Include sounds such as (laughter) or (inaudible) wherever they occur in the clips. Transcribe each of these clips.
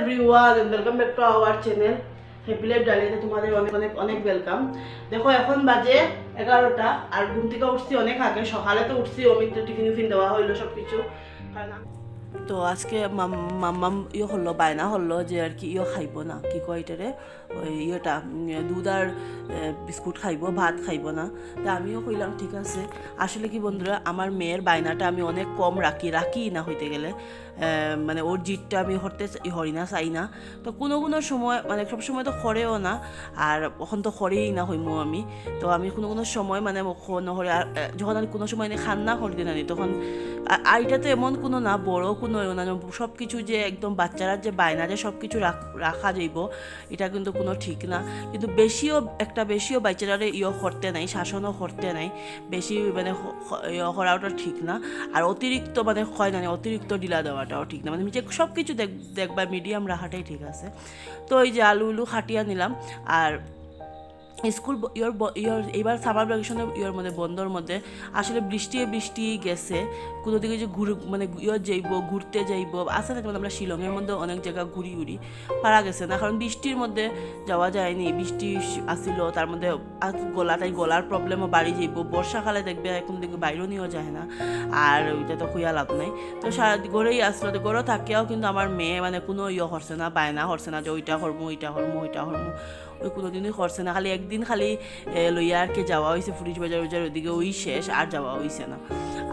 Everyone welcome back to our channel happy life ডালিতে তোমাদের অনেক অনেক অনেক ওয়েলকাম দেখো, এখন বাজে এগারোটা, আর ঘুম থেকে উঠছি অনেক আগে। সকালে তো উঠছি, অমিত টিফিন উফিন দেওয়া হইল সব কিছু তো আজকে মাম্মাম ইয়ে হলো, বায়না হলো যে আর কি ইয়ে খাইব না। কি কয় এটারে? ওই ইয়েটা দুধ আর বিস্কুট খাইব, ভাত খাইব না। তা আমিও কইলাম, ঠিক আছে। আসলে কি বন্ধুরা, আমার মেয়ের বায়নাটা আমি অনেক কম রাখি রাখি না হইতে গেলে। মানে ওর জিতটা আমি হরতে হরি না, চাই না। তো কোনো কোনো সময় মানে সব সময় তো হরেও না, আর এখন তো হরেই না হইমো আমি। তো আমি কোনো কোনো সময় মানে নহরে আর যখন আমি কোনো সময় খান্না করি দিন আনি তখন আর এটা তো এমন কোনো না, বড় কোনো না সব কিছু যে একদম বাচ্চারা যে বায়না যে সব কিছু রাখা যাইব, এটা কিন্তু কোনো ঠিক না। কিন্তু বেশিও একটা বেশিও বাচ্চারা ইয়ে করতে নাই, শাসনও করতে নাই, বেশি মানে ইয়ে করাটা ঠিক না। আর অতিরিক্ত মানে হয় না অতিরিক্ত ঢিলা দেওয়াটাও ঠিক না। মানে যে সব কিছু দেখ দেখবা মিডিয়াম রাখাটাই ঠিক আছে। তো ওই যে আলু উলু খাটিয়া নিলাম, আর স্কুল ইয়র ইয়র এবার সামার ভ্যাকেশনের ইয়র মধ্যে, বন্ধর মধ্যে, আসলে বৃষ্টি বৃষ্টি গেছে, কোনো দিকে যে ঘুর মানে ইয়র যাইব, ঘুরতে যাইব আছে না যেমন আমরা শিলংয়ের মধ্যে অনেক জায়গা ঘুরি ঘুরি পারা গেছে না, কারণ বৃষ্টির মধ্যে যাওয়া যায়নি, বৃষ্টি আসিল, তার মধ্যে আর গলাটাই গলার প্রবলেমও বাড়ি যাইব, বর্ষাকালে দেখবে এখন দেখবে বাইরেও নিয়েও যায় না, আর ওইটা তো খুঁয়া লাভ নাই, তো সারা ঘরেই আসলো, তো গড়ে থাকিয়াও কিন্তু আমার মেয়ে মানে কোনো ইয়ে করছে না, বায়না করছে না যে ওইটা করব ওইটা করব ওইটা করব ওই কোনোদিনই করছে না, খালি একদিন খালি লইয়া আর কে যাওয়া হয়েছে ফুরিজ বাজার বাজার ওইদিকে ওই শেষ আর যাওয়া হয়েছে না।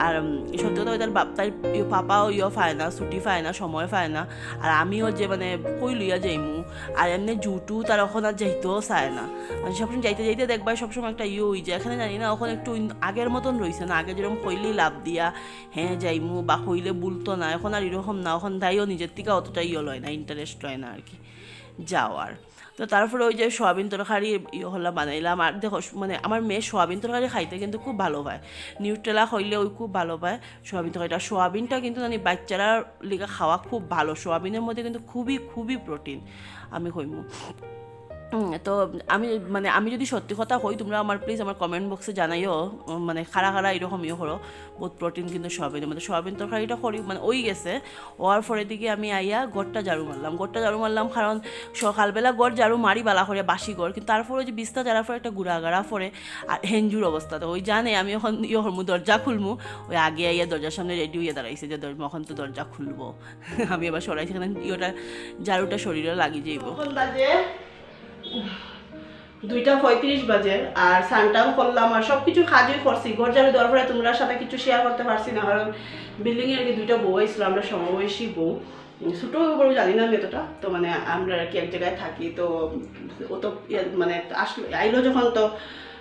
আর সত্যি কথা তার বাপ তার পাপাও ইয়ে পায় না, ছুটি পায় না, সময় পায় না আর আমিও যে মানে কই লইয়া যাইমু আর এমনি জুটু তার ওখানে আর যাইতেও চায় না। মানে সবসময় যাইতে যাইতে দেখবা সবসময় একটা ইয়ে হয়ে যায়, এখানে জানি না ওখানে একটু আগের মতন রয়েছে না, আগে যেরকম কইলেই লাভ দিয়া হ্যাঁ যাইমু, বা কইলে বলতো না, এখন আর এরকম না এখন তাইও নিজের থেকে অতটা ইয়ে লয় না ইন্টারেস্ট লয় না আর কি। যাওয়ার। তো তারপরে ওই যে সোয়াবিন তরকারি ইয়ে হলো বানাইলাম। আর দেখো মানে আমার মেয়ে সোয়াবিন তরকারি খাইতে কিন্তু খুব ভালো পায়। নিউট্রেলা হইলে ওই খুব ভালো পায় সোয়াবিন তরকারিটা সোয়াবিনটা কিন্তু জানি বাচ্চারা লিগা খাওয়া খুব ভালো। সোয়াবিনের মধ্যে কিন্তু খুবই খুবই প্রোটিন আমি উম, তো আমি মানে আমি যদি সত্যি কথা হই তোমরা আমার প্লিজ আমার কমেন্ট বক্সে জানাইও মানে খারা খারা এরকম ইয়ে করো, বহুত প্রোটিন কিন্তু সোয়াবিনের মানে সোয়াবিন তরকারিটা করি মানে ওই গেছে। ওয়ার পরে দিকে আমি আইয়া গড়টা ঝাড়ু মারলাম, গড়টা ঝাড়ু মারলাম, কারণ সকালবেলা গড় ঝাড়ু মারি বালা করে বাসি গড়, কিন্তু তারপরে ওই যে বিস্তা যারা পরে একটা গুড়া গাড়া পরে, আর হেঞ্জুর অবস্থা, তো ওই জানে আমি এখন (laughs) ইয়ে হরমু দরজা খুলমু, ওই আগে আইয়া দরজার সামনে রেডি হয়ে দাঁড়াইছে যে এখন তো দরজা খুলবো। (laughs) আমি এবার সরাইছি এখানে ইয়েটা, ঝাড়ুটা শরীরে লাগিয়ে যাইব। দুইটা পঁয়ত্রিশ বাজে, আর সানটাও করলাম, আর সব কিছু কাজই করছি। ঘর ঝাড়ু দেওয়ার তোমরা সাথে কিছু শেয়ার করতে পারছি না, কারণ বিল্ডিং এর কি দুইটা বউ ছিল আমরা সমবয়সী বউ। ছোটো বড় জানি না এতটা। তো মানে আমরা আর কি এক জায়গায় থাকি, তো ও তো ইয়ে- মানে আসলো, আইলো যখন তো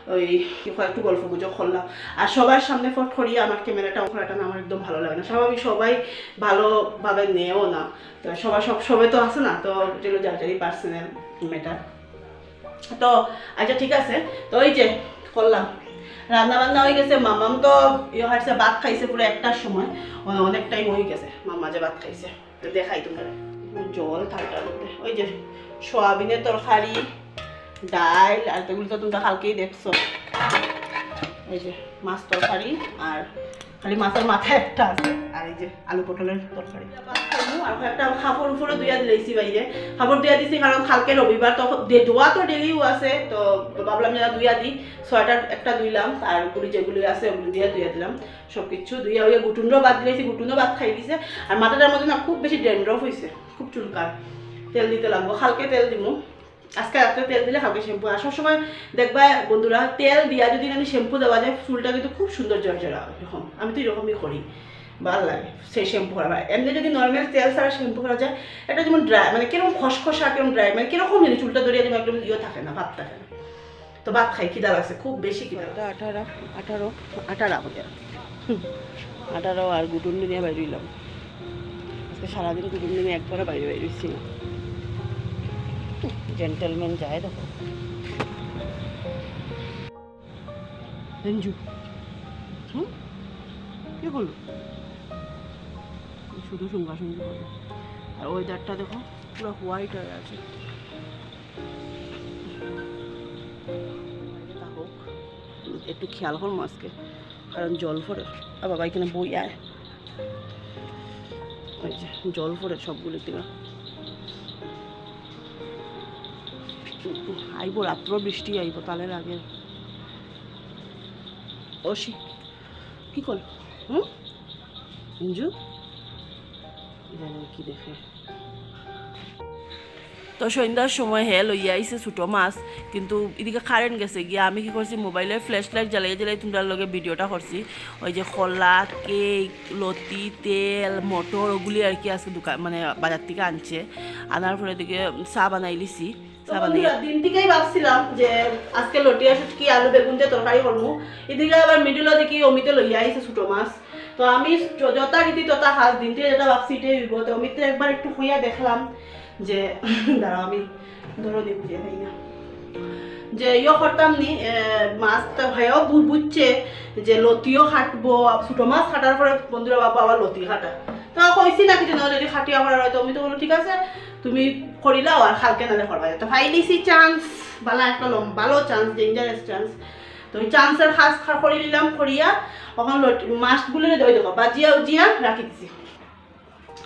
ওই একটু গল্প গুজব করলাম। আর সবার সামনে ফট করিয়ে আমার ক্যামেরাটা ওখানটা আমার একদম ভালো লাগে না। স্বাভাবিক সবাই ভালোভাবে নেও না। তো সবার সব সময় তো আছে না, তো যেগুলো যার যারই পার্সোনাল ম্যাটার তো আচ্ছা ঠিক আছে। তো ওই যে, করলাম। রান্না বান্না হয়ে গেছে। মামাম তো ইয়ে হাঁটছে ভাত খাইছে পুরো একটার সময়। অনেক টাইম হয়ে গেছে। মামা যে ভাত খাইছে। তো দেখাই তোমরা। জল ঠান্ডার মধ্যে। ওই যে, সোয়াবিনের তরকারি, ডাল, আর এগুলো তো তোমরা কালকেই দেখছ। এই যে, মাছ তরকারি, আর খালি মাছের মাথা একটা আছে। আর এই যে, আলু পটলের তরকারি। আর একটা কাপড় উপরে দুইয়া দিলেছি বাইরে কাপড় দুইয়া দিছি কারণ কালকে রবিবার তো ধোয়া তো ডেলিও আছে, তো ভাবলাম যে দুইয়া দিই সোয়েটার একটা ধুইলাম আর উপরে যেগুলো আছে ওগুলো দিয়ে ধুইয়া দিলাম সব কিছু ধুইয়া হইয়া গুটুনও বাদ দিলেছি গুটুনও বাদ খাই দিছে আর মাথাটার মধ্যে না খুব বেশি ড্যান্ড্রফ হয়েছে খুব চুলকার তেল দিতে লাগবো হালকে তেল দিমু। আজকে রাত্রে তেল দিলে কালকে শ্যাম্পু আর সবসময় দেখবা বন্ধুরা, তেল দিয়া যদি আমি শ্যাম্পু দেওয়া যায় চুলটা কিন্তু খুব সুন্দর জর্জরা এরকম আমি তো এরকমই করি। ভালো লাগে, সেই শ্যাম্পু করা হয় এমনি যদি নর্মাল তেল ছাড়া শ্যাম্পু করা যায়, এটা যেমন ড্রাই মানে কীরকম খসখসা, কীরকম ড্রাই মানে কীরকম জানি, চুলটা ধরিয়ে যেমন একদম ইয়ে থাকে না ভাত থাকে না। তো ভাত খাই কী খিদা লাগছে, খুব বেশি খিদা আঠারো আঠারো আঠারো হবে আঠারো আর গুটুন নিয়ে বাইরে দিলাম আজকে সারাদিন গুটুন নিয়ে একবারে বাইরে বাইরে দিচ্ছি না। জেন্টেলম্যান যায় দেখো। রঞ্জু, হুম, কি বলল শুধু সঙ্গী করে আর ওয়েদারটা দেখো, পুরো হোয়াইট হয়ে আছে। একটু খেয়াল করব আজকে কারণ জল ফোরে আর বাবা, এখানে বই আয়। ওই যে, জল পড়ে সবগুলোর দিকে। আইব, রাত্র বৃষ্টি, আইব, তাহলে লাগে। অসি, কি কল হুম? ইঞ্জু জানে কি দেখে। তো সন্ধ্যার সময় হে লইয়া আইছে ছোটো মাছ কিন্তু এদিকে কারেন্ট গেছে গিয়া আমি কি করছি মোবাইলের ফ্ল্যাশ লাইট জ্বালাই জ্বালাই তোমরা লগে ভিডিওটা করছি। ওই যে খোলা কেক লতি তেল মটর ওগুলি আর কি আজকে দোকান মানে বাজার থেকে আনছে। আনার পরে এদিকে চা বানাই লিছি। দিন থেকেই ভাবছিলাম যে আজকে লটিয়া সুটকি আলু বেগুন দিয়ে তরকারি করব। এদিকে আবার দেখি অমিতে লইয়া আইছে ছোটো মাছ। তো আমি য- যথা রীতি তথা হাজ দিন থেকে যেটা ভাবছি এটাই হইব তো অমিতে একবার একটু হইয়া দেখলাম যে (laughs) দাঁড়াও আমি ধরো দিয়ে বুঝে পাই না। যে ইয়ে করতাম নি এ, মাছটা ভাইও বুঝছে যে লতিও খাটবো ছোটো মাছ খাটার পরে বন্ধুরা বাবা আবার লতি খাটা। তো কইছি না কিছু যদি খাটিয়া করার হয় তো আমি তো বলো ঠিক আছে তুমি করিলাও আর খালকে নালে করবা। তো ফাইলিছি চান্স ভালো একটা লম ভালো চান্স ডেঞ্জারাস চান্স তো চান্সের খাস করি নিলাম করিয়া লটি মাছগুলো ওই দেখো বাজিয়া উজিয়া রাখি দিছি।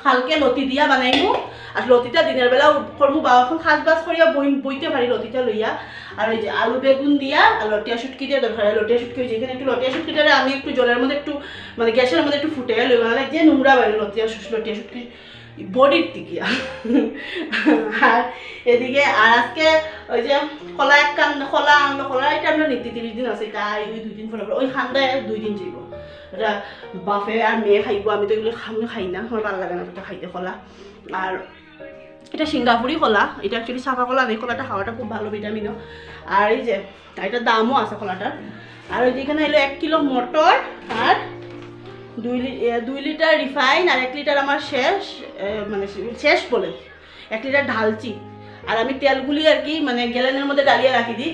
খালকে লতি দিয়া বানাইমু আর লতিটা দিনের বেলা করব বা এখন খাস বাস করিয়া বই বইতে পারি লতিটা লইয়া আর ওই যে আলু বেগুন দিয়া আর লটিয়া শুটকি দিয়ে দরকার লটিয়া শুটকি হয়েছে এখানে একটু লটিয়া শুটকিটারে আমি একটু জলের মধ্যে একটু মানে গ্যাসের মধ্যে একটু ফুটে লই মানে যে নোংরা বাইরে লটিয়া লটিয়া শুটকি বডির টিকিয়া। আর এদিকে আর আজকে ওই যে কলা এক কান, কলা আনলো, কলা এটা আমরা নীতি তিরিশ দিন আছে, এটা ওই দুই দিন পরে ওই খান্দায় দুই দিন যাইব এটা বাপে আর মেয়ে খাইব, আমি তো এগুলো আমি খাই না, আমার ভালো লাগে না এটা খাইতে কলা। আর এটা সিঙ্গাপুরি কলা, এটা অ্যাকচুয়ালি চাফা কলা নেই কলাটা খাওয়াটা খুব ভালো ভিটামিনও আর এই যে এটার দামও আছে কলাটার। আর ওই যে এখানে এলো এক কিলো মটর, আর দুই দুই লিটার রিফাইন, আর এক লিটার আমার শেষ মানে শেষ বলে, এক লিটার ঢালছি আর আমি তেলগুলি আর কি মানে গ্যালেনের মধ্যে ডালিয়ে রাখি দিই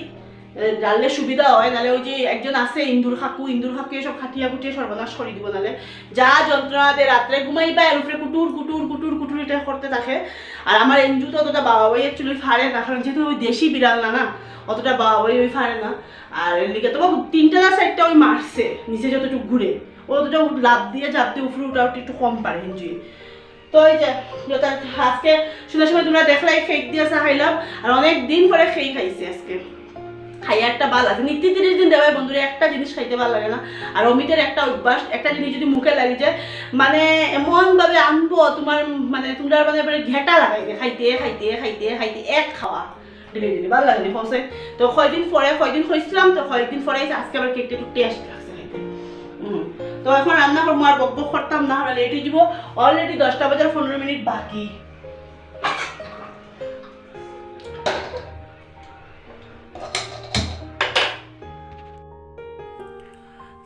ডাললে সুবিধা হয় নাহলে ওই যে একজন আছে, ইন্দুর খাকু ইন্দুর খাকুয়ে সব খাটিয়া খুটিয়ে সর্বনাশ করে দিব নাহলে যা যন্ত্রণাতে রাত্রে ঘুমাইবা এর উপরে কুটুর কুটুর কুটুর কুটুর এটা করতে থাকে। আর আমার এনজু তো অতটা বাবা ভাই অ্যাকচুয়ালি ফারে না কারণ যেহেতু ওই দেশি বিড়াল না না, অতটা বাবা বাই ওই ফারে না। আর এদিকে তোমার তিনটা না সাইডটা ওই মারছে নিচে যতটুকু ঘুরে ও অতটা লাভ দিয়ে চাপ দিয়ে উপরে উঠা একটু কম পারে এনজুই তো এই যে আজকে সুন্দর সময় তোমরা দেখলাই খেক দিয়ে খাইলাম, আর অনেক দিন পরে খেই খাইছি আজকে। খাই একটা ভালো আছে নিত্য তিরিশ দিন দেওয়ায় বন্ধুরা একটা জিনিস খাইতে ভালো লাগে না। আর অমিতের একটা অভ্যাস, একটা জিনিস যদি মুখে লাগে যায় মানে এমন ভাবে আনব, তোমার মানে তোমরা মানে ঘেটা লাগাইবে খাইতে খাইতে খাইতে খাইতে এক খাওয়া। ডেলি ডেলি ভালো লাগে ফসে তো কয়দিন পরে, কয়দিন খাইছিলাম, তো কয়দিন পরে আজকে আবার কেকটা একটু টেস্ট। তো এখন রান্না করব, আর বক বক করতাম না লেট হয়ে যাব। অলরেডি দশটা বাজার, পনেরো মিনিট বাকি।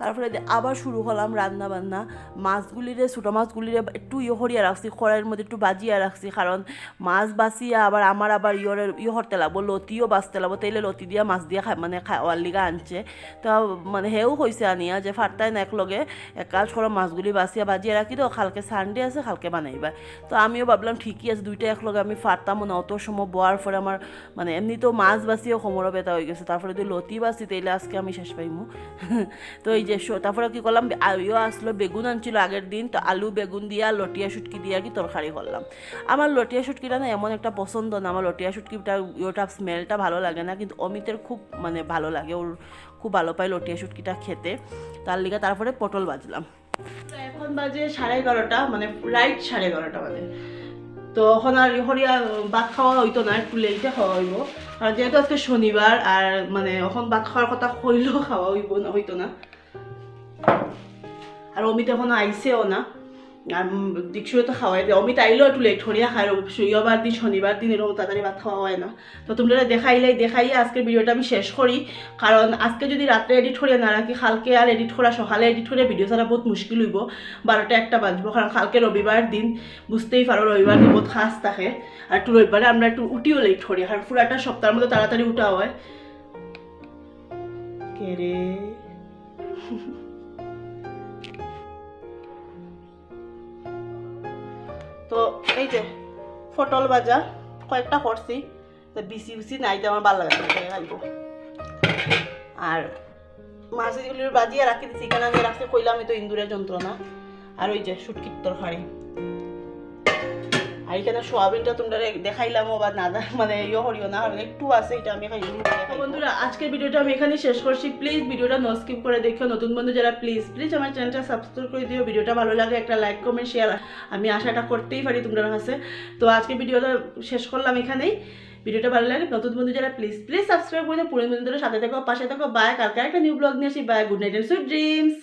তারপরে আবার শুরু করলাম রান্না বান্না মাছগুলিরে, ছোটো মাছগুলিরে একটু ইয়ে করিয়া রাখছি, কড়াইয়ের মধ্যে একটু বাজিয়া রাখছি, কারণ মাছ বাঁচিয়া আবার আমার আবার ইয়রে ইয়ে করতে লাগবো লতিও বাঁচতে লাগবো তাইলে লতি দিয়া মাছ দিয়া খাই মানে খাওয়ার লিগা আনছে। তো মানে হেও কইছে আনিয়া যে না একলগে এক কাজ মাছগুলি বাঁচিয়া বাজিয়া রাখি তো কালকে সানডে আছে, কালকে বানাইবা। তো আমিও ভাবলাম ঠিকই আছে, দুইটা একলগে আমি ফারতাম না অত সময় বোয়ার পরে আমার মানে এমনি তো মাছ বাঁচিয়েও কোমরও ব্যথা হয়ে গেছে, তারপরে যদি লতি বাঁচি, তাইলে আজকে আমি শেষ পাইমু। (laughs) তো এই যে তারপরে কি করলাম? আলুও আসলো, বেগুন আনছিল আগের দিন, তো আলু, বেগুন দিয়া, লটিয়া শুটকি দিয়ে কি তরকারি করলাম। আমার লটিয়া শুটকিটা না এমন একটা পছন্দ না। আমার লটিয়া শুটকিটা, ওটা স্মেলটা ভালো লাগে না, কিন্তু অমিতের খুব মানে ভালো লাগে। ওর খুব ভালো পায় লটিয়া শুটকিটা খেতে। তার লিগে তারপরে পটল বাজলাম এখন বাজে সাড়ে এগারোটা মানে রাইট সাড়ে এগারোটা বাজে। তো এখন আর হরিয়া ভাত খাওয়া হইতো না, একটু লেটে খাওয়া হইব। আর যেহেতু আজকে শনিবার, আর মানে এখন ভাত খাওয়ার কথা হইলেও খাওয়া হইব না, হইতো না। আর অমিত এখনও আইসেও না। আর দীক্ষুরে তো খাওয়াই দেয়। অমিত আইলেও একটু লেট হরিয়া খায় শুক্রবার দিন শনিবার দিন এরকম তাড়াতাড়ি ভাত খাওয়া হয় না। তো তোমরা দেখাইলাই দেখাইয়া আজকের ভিডিওটা আমি শেষ করি কারণ আজকে যদি রাত্রে এডিট করিয়া না রাখি কালকে আর এডিট করা সকালে এডিট করে ভিডিও ছাড়া বহুত মুশকিল হইব। বারোটা একটা বাজবো কারণ কালকে রবিবার দিন বুঝতেই পারো রবিবার দিন বহুত খাস থাকে। আর একটু রবিবারে আমরা একটু উঠিও লেট করি কারণ পুরাটা সপ্তাহের মধ্যে তাড়াতাড়ি উঠা হয়। কে তো এই যে ফটল বাজা কয়েকটা করছি। তো বিসি বিসি নাই তো আমার ভালো লাগে আর মাছ যেগুলো বাজিয়ে রাখি দিছি এখানে আমি রাখতে কইলাম তো ইন্দুরের যন্ত্রণা। আর ওই যে সুটকিত্তর তরকারি। আর এখানে সোয়াবিনটা তোমরা দেখাইলাম বা না মানে ইয়ে করিও না, কারণ একটু আছে, এটা আমি খাই বন্ধুরা, আজকের ভিডিওটা আমি এখানে শেষ করছি। প্লিজ ভিডিওটা ন স্কিপ করে দেখো। নতুন বন্ধু যারা প্লিজ প্লিজ আমার চ্যানেলটা সাবস্ক্রাইব করে দিও। ভিডিওটা ভালো লাগে, একটা লাইক কমেন্ট শেয়ার আমি আশাটা করতেই পারি তোমরা কাছে। তো আজকে ভিডিওটা শেষ করলাম এখানেই। ভিডিওটা ভালো লাগে, নতুন বন্ধু যারা প্লিজ প্লিজ সাবস্ক্রাইব করে পুরনো বন্ধুদের সাথে থাকো, পাশে থাকো। বাই কালকে একটা নিউ ব্লগ নিয়ে আসি। Bye good night and sweet dreams